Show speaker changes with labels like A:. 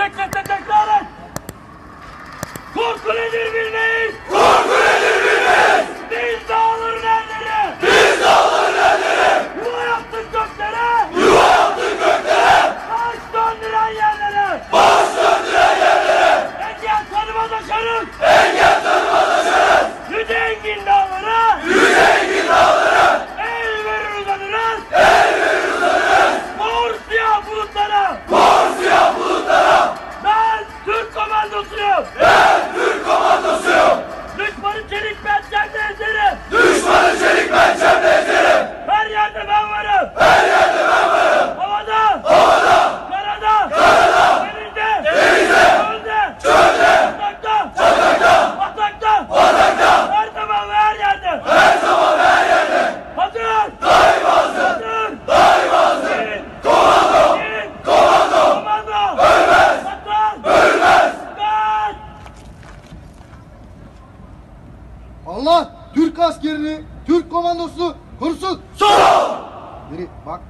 A: Six,
B: six,
A: six.
B: Türkiye!
A: Evet!
C: Allah Türk askerini, Türk komandosunu korusun.
B: Sağ!
C: Geri bak